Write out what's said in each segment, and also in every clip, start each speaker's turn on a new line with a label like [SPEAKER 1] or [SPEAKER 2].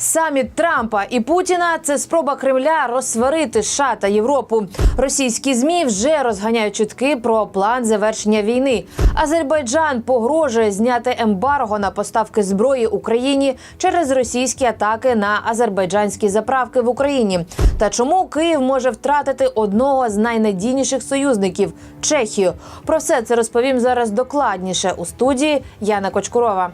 [SPEAKER 1] Саміт Трампа і Путіна це спроба Кремля розсварити США та Європу. Російські змі вже розганяють чутки про план завершення війни. Азербайджан погрожує зняти ембарго на поставки зброї Україні через російські атаки на азербайджанські заправки в Україні. Та чому Київ може втратити одного з найнадійніших союзників Чехію? Про все це розповім зараз докладніше у студії Яна Кочкурова.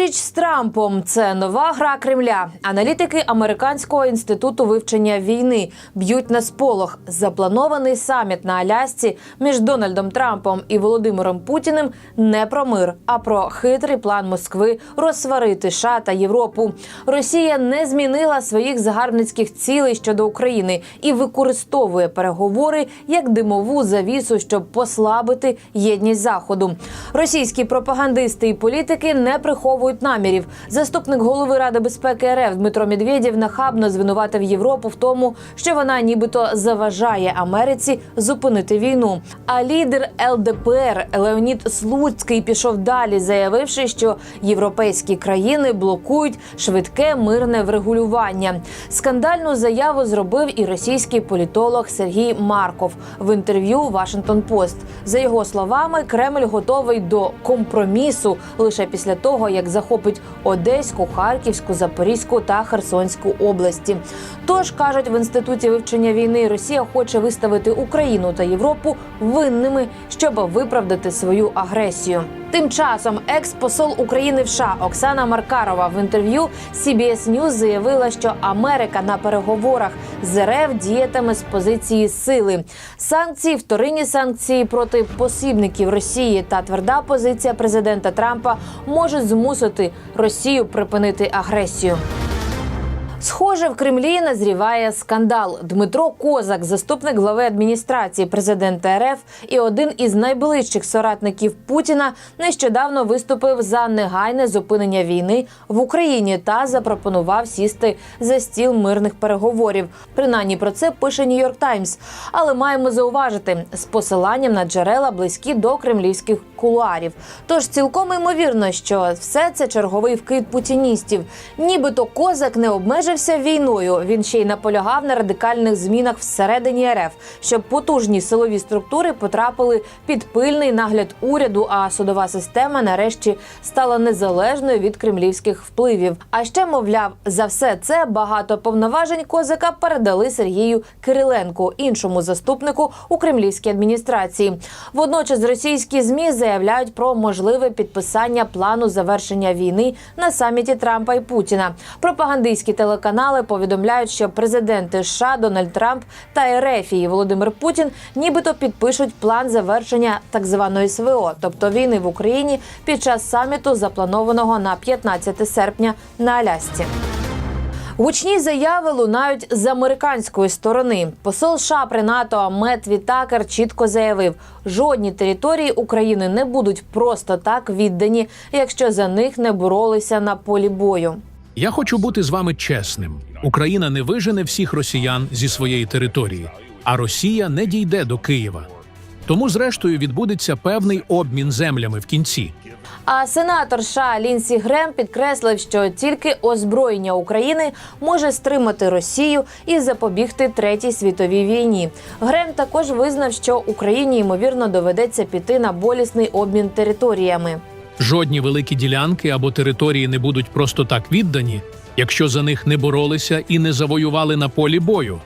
[SPEAKER 1] Зустріч з Трампом це нова гра Кремля. Аналітики американського інституту вивчення війни б'ють на сполох. Запланований саміт на Алясці між Дональдом Трампом і Володимиром Путіним не про мир, а про хитрий план Москви розсварити США та Європу. Росія не змінила своїх загарбницьких цілей щодо України і використовує переговори як димову завісу, щоб послабити єдність заходу. Російські пропагандисти і політики не приховують намірів. Заступник голови Ради безпеки РФ Дмитро Медведєв нахабно звинуватив Європу в тому, що вона нібито заважає Америці зупинити війну. А лідер ЛДПР Леонід Слуцький пішов далі, заявивши, що європейські країни блокують швидке мирне врегулювання. Скандальну заяву зробив і російський політолог Сергій Марков в інтерв'ю Вашингтон Пост. За його словами, Кремль готовий до компромісу лише після того, як захопить Одеську, Харківську, Запорізьку та Херсонську області. Тож кажуть в інституті вивчення війни, Росія хоче виставити Україну та Європу винними, щоб виправдати свою агресію. Тим часом екс-посол України в США Оксана Маркарова в інтерв'ю CBS News заявила, що Америка на переговорах з РФ діятиме з позиції сили. Санкції, вторинні санкції проти посібників Росії та тверда позиція президента Трампа можуть змусити Росію припинити агресію. Схоже, в Кремлі назріває скандал. Дмитро Козак, заступник глави адміністрації президента РФ і один із найближчих соратників Путіна, нещодавно виступив за негайне зупинення війни в Україні та запропонував сісти за стіл мирних переговорів. Принаймні про це пише Нью-Йорк Таймс. Але маємо зауважити з посиланням на джерела близькі до кремлівських кулуарів. Тож цілком ймовірно, що все це черговий вкид путіністів. Нібито козак не обмежився війною. Він ще й наполягав на радикальних змінах всередині РФ, щоб потужні силові структури потрапили під пильний нагляд уряду. А судова система нарешті стала незалежною від кремлівських впливів. А ще, мовляв, за все це багато повноважень козака передали Сергію Кириленку, іншому заступнику у кремлівській адміністрації. Водночас російські змі заявляють про можливе підписання плану завершення війни на саміті Трампа і Путіна. Пропагандистські телеканали повідомляють, що президенти США Дональд Трамп та Ерефії Володимир Путін нібито підпишуть план завершення так званої СВО, тобто війни в Україні під час саміту, запланованого на 15 серпня на Алясці. Гучні заяви лунають з американської сторони. Посол США при НАТО Мет Вітакер чітко заявив, жодні території України не будуть просто так віддані, якщо за них не боролися на полі бою.
[SPEAKER 2] Я хочу бути з вами чесним. Україна не вижене всіх росіян зі своєї території, а Росія не дійде до Києва. Тому, зрештою, відбудеться певний обмін землями в кінці.
[SPEAKER 1] А сенатор США Лінсі Грем підкреслив, що тільки озброєння України може стримати Росію і запобігти третій світовій війні. Грем також визнав, що Україні ймовірно доведеться піти на болісний обмін територіями.
[SPEAKER 2] Жодні великі ділянки або території не будуть просто так віддані, якщо за них не боролися і не завоювали на полі бою.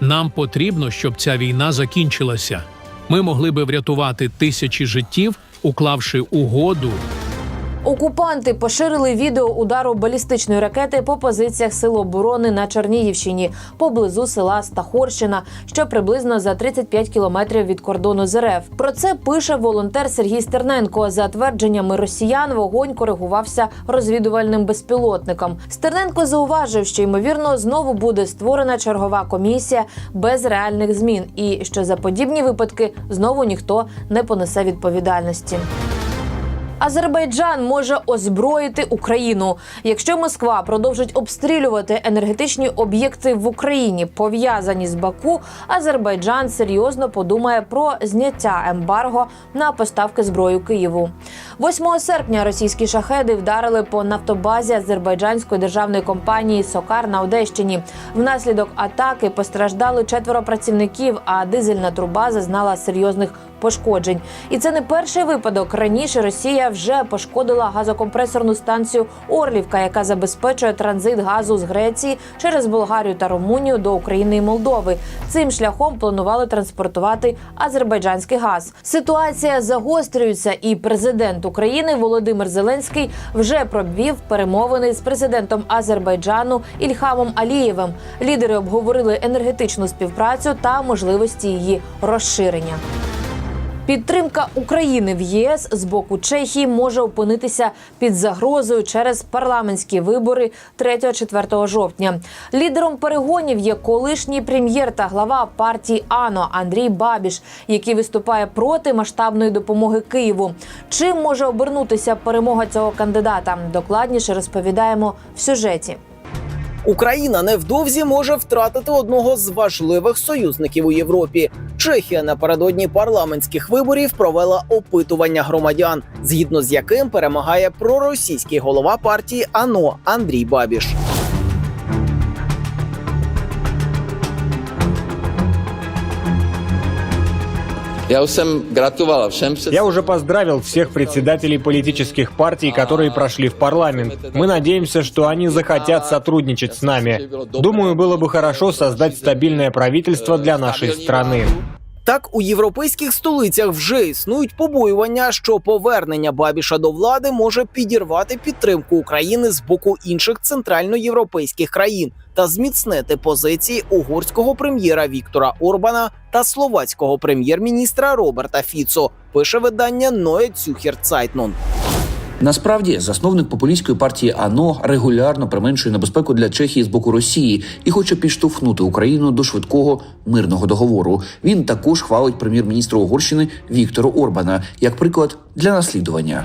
[SPEAKER 2] Нам потрібно, щоб ця війна закінчилася. Ми могли би врятувати тисячі життів, уклавши угоду.
[SPEAKER 1] Окупанти поширили відео удару балістичної ракети по позиціях сил оборони на Чернігівщині поблизу села Стахорщина, що приблизно за 35 кілометрів від кордону з РФ. Про це пише волонтер Сергій Стерненко. За твердженнями росіян, вогонь коригувався розвідувальним безпілотником. Стерненко зауважив, що ймовірно знову буде створена чергова комісія без реальних змін, і що за подібні випадки знову ніхто не понесе відповідальності. Азербайджан може озброїти Україну. Якщо Москва продовжить обстрілювати енергетичні об'єкти в Україні, пов'язані з Баку, Азербайджан серйозно подумає про зняття ембарго на поставки зброї Києву. 8 серпня російські шахеди вдарили по нафтобазі азербайджанської державної компанії Сокар на Одещині. Внаслідок атаки постраждали четверо працівників, а дизельна труба зазнала серйозних пошкоджень. І це не перший випадок. Раніше Росія вже пошкодила газокомпресорну станцію Орлівка, яка забезпечує транзит газу з Греції через Болгарію та Румунію до України і Молдови. Цим шляхом планували транспортувати азербайджанський газ. Ситуація загострюється, і президент України Володимир Зеленський вже провів перемовини з президентом Азербайджану Ільхамом Алієвим. Лідери обговорили енергетичну співпрацю та можливості її розширення. Підтримка України в ЄС з боку Чехії може опинитися під загрозою через парламентські вибори 3-4 жовтня. Лідером перегонів є колишній прем'єр та глава партії АНО Андрій Бабіш, який виступає проти масштабної допомоги Києву. Чим може обернутися перемога цього кандидата? Докладніше розповідаємо в сюжеті.
[SPEAKER 3] Україна невдовзі може втратити одного з важливих союзників у Європі. Чехія напередодні парламентських виборів провела опитування громадян, згідно з яким перемагає проросійський голова партії АНО Андрій Бабіш.
[SPEAKER 4] Я уже поздравил всех председателей политических партий, которые прошли в парламент. Мы надеемся, что они захотят сотрудничать с нами. Думаю, было бы хорошо создать стабильное правительство для нашей страны.
[SPEAKER 3] Так у європейських столицях вже існують побоювання, що повернення Бабіша до влади може підірвати підтримку України з боку інших центральноєвропейських країн та зміцнити позиції угорського прем'єра Віктора Орбана та словацького прем'єр-міністра Роберта Фіцо. Пише видання Neue Zürcher.
[SPEAKER 5] Насправді, засновник популістської партії АНО регулярно применшує небезпеку для Чехії з боку Росії і хоче підштовхнути Україну до швидкого мирного договору. Він також хвалить прем'єр-міністра Угорщини Віктора Орбана як приклад для наслідування.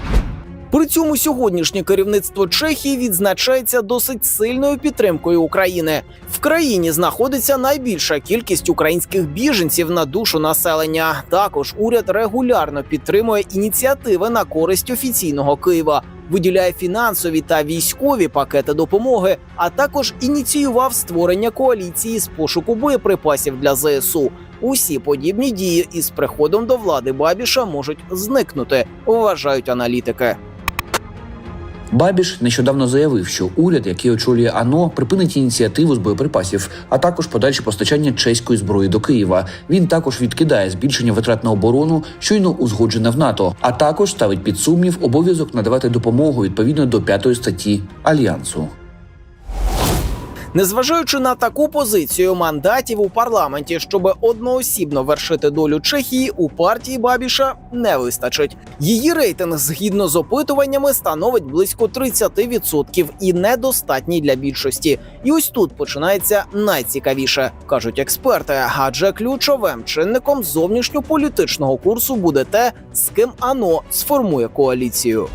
[SPEAKER 3] При цьому сьогоднішнє керівництво Чехії відзначається досить сильною підтримкою України. В країні знаходиться найбільша кількість українських біженців на душу населення. Також уряд регулярно підтримує ініціативи на користь офіційного Києва. Виділяє фінансові та військові пакети допомоги, а також ініціював створення коаліції з пошуку боєприпасів для ЗСУ. Усі подібні дії із приходом до влади Бабіша можуть зникнути, вважають аналітики.
[SPEAKER 5] Бабіш нещодавно заявив, що уряд, який очолює АНО, припинить ініціативу з боєприпасів, а також подальше постачання чеської зброї до Києва. Він також відкидає збільшення витрат на оборону, щойно узгоджене в НАТО, а також ставить під сумнів обов'язок надавати допомогу відповідно до п'ятої статті альянсу.
[SPEAKER 3] Незважаючи на таку позицію мандатів у парламенті, щоб одноосібно вершити долю Чехії, у партії Бабіша не вистачить. Її рейтинг згідно з опитуваннями становить близько 30% і недостатній для більшості. І ось тут починається найцікавіше, кажуть експерти. Адже ключовим чинником зовнішньополітичного курсу буде те, з ким АНО сформує коаліцію.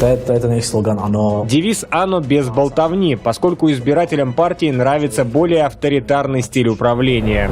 [SPEAKER 6] Это, это их слоган, оно...
[SPEAKER 4] Девиз «Ано без болтовни», поскольку избирателям партии нравится более авторитарный стиль управления.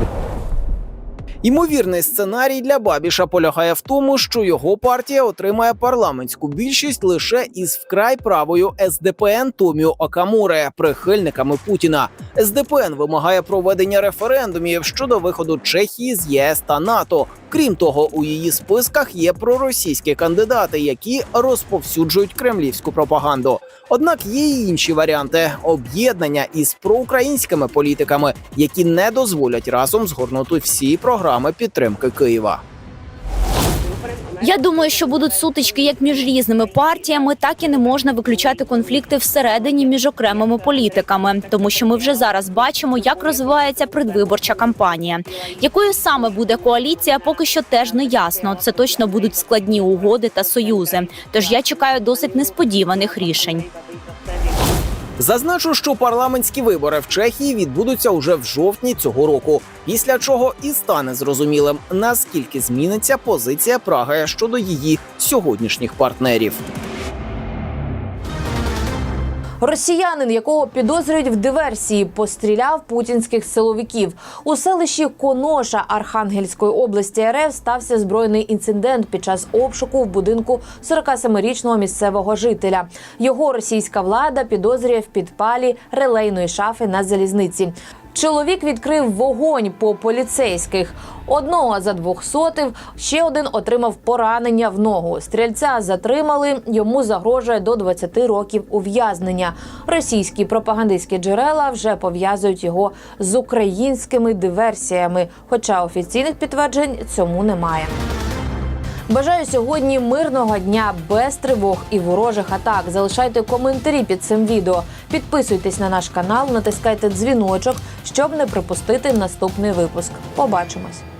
[SPEAKER 3] Ймовірний сценарій для Бабіша полягає в тому, що його партія отримає парламентську більшість лише із вкрай правою СДПН Томіо Акамуре, прихильниками Путіна. СДПН вимагає проведення референдумів щодо виходу Чехії з ЄС та НАТО. Крім того, у її списках є проросійські кандидати, які розповсюджують кремлівську пропаганду. Однак є й інші варіанти об'єднання із проукраїнськими політиками, які не дозволять разом згорнути всі програми підтримки Києва.
[SPEAKER 7] Я думаю, що будуть сутички як між різними партіями, так і не можна виключати конфлікти всередині між окремими політиками, тому що ми вже зараз бачимо, як розвивається предвиборча кампанія. Якою саме буде коаліція, поки що теж не ясно. Це точно будуть складні угоди та союзи. Тож я чекаю досить несподіваних рішень.
[SPEAKER 3] Зазначу, що парламентські вибори в Чехії відбудуться уже в жовтні цього року, після чого і стане зрозумілим, наскільки зміниться позиція Праги щодо її сьогоднішніх партнерів.
[SPEAKER 1] Росіянин, якого підозрюють в диверсії, постріляв путінських силовиків у селищі Коноша Архангельської області РФ стався збройний інцидент під час обшуку в будинку 47-річного місцевого жителя. Його російська влада підозрює в підпалі релейної шафи на залізниці. Чоловік відкрив вогонь по поліцейських. Одного за двох сотив, ще один отримав поранення в ногу. Стрільця затримали. Йому загрожує до 20 років ув'язнення. Російські пропагандистські джерела вже пов'язують його з українськими диверсіями, хоча офіційних підтверджень цьому немає. Бажаю сьогодні мирного дня без тривог і ворожих атак. Залишайте коментарі під цим відео. Підписуйтесь на наш канал, натискайте дзвіночок, щоб не пропустити наступний випуск. Побачимось.